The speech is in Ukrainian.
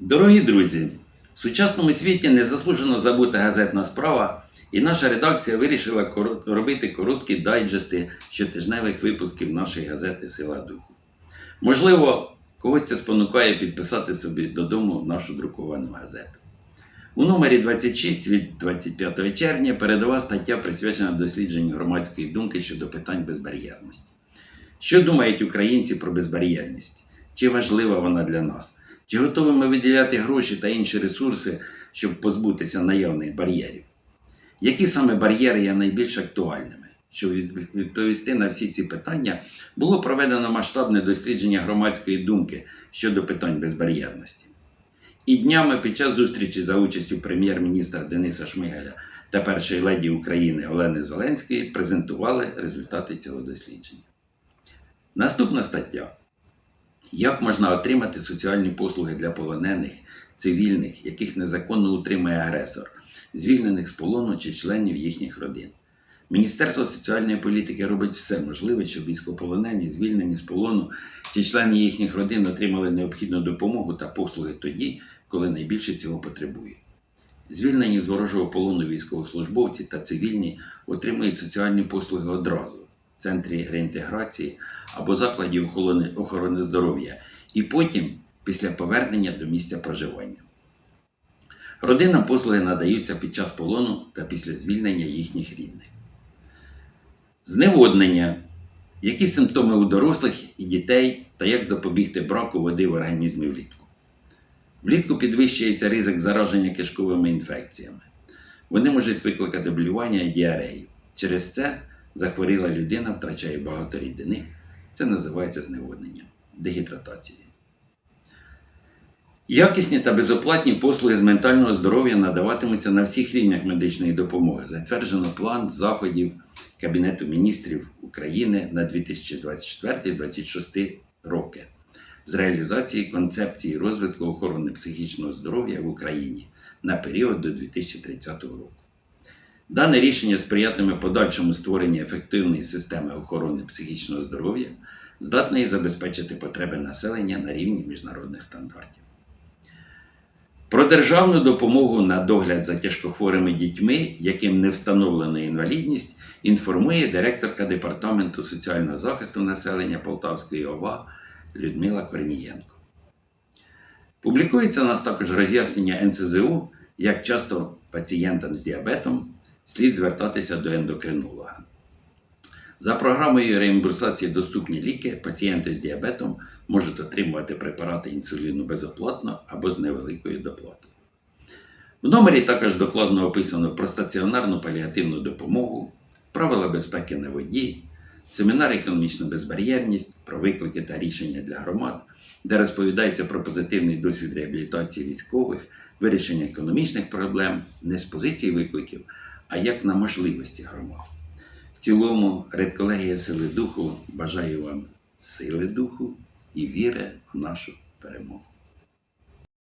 Дорогі друзі, в сучасному світі незаслужено забута газетна справа, і наша редакція вирішила робити короткі дайджести щотижневих випусків нашої газети Сила Духу. Можливо, когось це спонукає підписати собі додому нашу друковану газету. У номері 26 від 25 червня передова стаття присвячена дослідженню громадської думки щодо питань безбар'єрності. Що думають українці про безбар'єрність? Чи важлива вона для нас? Чи готові ми виділяти гроші та інші ресурси, щоб позбутися наявних бар'єрів? Які саме бар'єри є найбільш актуальними? Щоб відповісти на всі ці питання, було проведено масштабне дослідження громадської думки щодо питань безбар'єрності. І днями під час зустрічі за участю прем'єр-міністра Дениса Шмигаля та першої леді України Олени Зеленської презентували результати цього дослідження. Наступна стаття. Як можна отримати соціальні послуги для полонених, цивільних, яких незаконно утримує агресор, звільнених з полону чи членів їхніх родин? Міністерство соціальної політики робить все можливе, щоб військополонені, звільнені з полону чи члени їхніх родин отримали необхідну допомогу та послуги тоді, коли найбільше цього потребують. Звільнені з ворожого полону військовослужбовці та цивільні отримують соціальні послуги одразу центрі реінтеграції або закладі охорони, охорони здоров'я, і потім після повернення до місця проживання. Родинам послуги надаються під час полону та після звільнення їхніх рідних. Зневоднення. Які симптоми у дорослих і дітей та як запобігти браку води в організмі влітку? Влітку підвищується ризик зараження кишковими інфекціями. Вони можуть викликати блювання і діарею. Через це захворіла людина втрачає багато рідини. Це називається зневодненням, дегідратацією. Якісні та безоплатні послуги з ментального здоров'я надаватимуться на всіх рівнях медичної допомоги. Затверджено план заходів Кабінету міністрів України на 2024-2026 роки з реалізації концепції розвитку охорони психічного здоров'я в Україні на період до 2030 року. Дане рішення сприятиме подальшому створенню ефективної системи охорони психічного здоров'я, здатної забезпечити потреби населення на рівні міжнародних стандартів. Про державну допомогу на догляд за тяжкохворими дітьми, яким не встановлена інвалідність, інформує директорка Департаменту соціального захисту населення Полтавської ОВА Людмила Корнієнко. Публікується у нас також роз'яснення НСЗУ, як часто пацієнтам з діабетом слід звертатися до ендокринолога. За програмою реімбурсації доступні ліки пацієнти з діабетом можуть отримувати препарати інсуліну безоплатно або з невеликою доплатою. В номері також докладно описано про стаціонарну паліативну допомогу, правила безпеки на воді, семінар економічна безбар'єрність, про виклики та рішення для громад, де розповідається про позитивний досвід реабілітації військових, вирішення економічних проблем не з позиції викликів, а як на можливості громад. В цілому, редколегія Сили Духу бажаю вам сили духу і віри в нашу перемогу.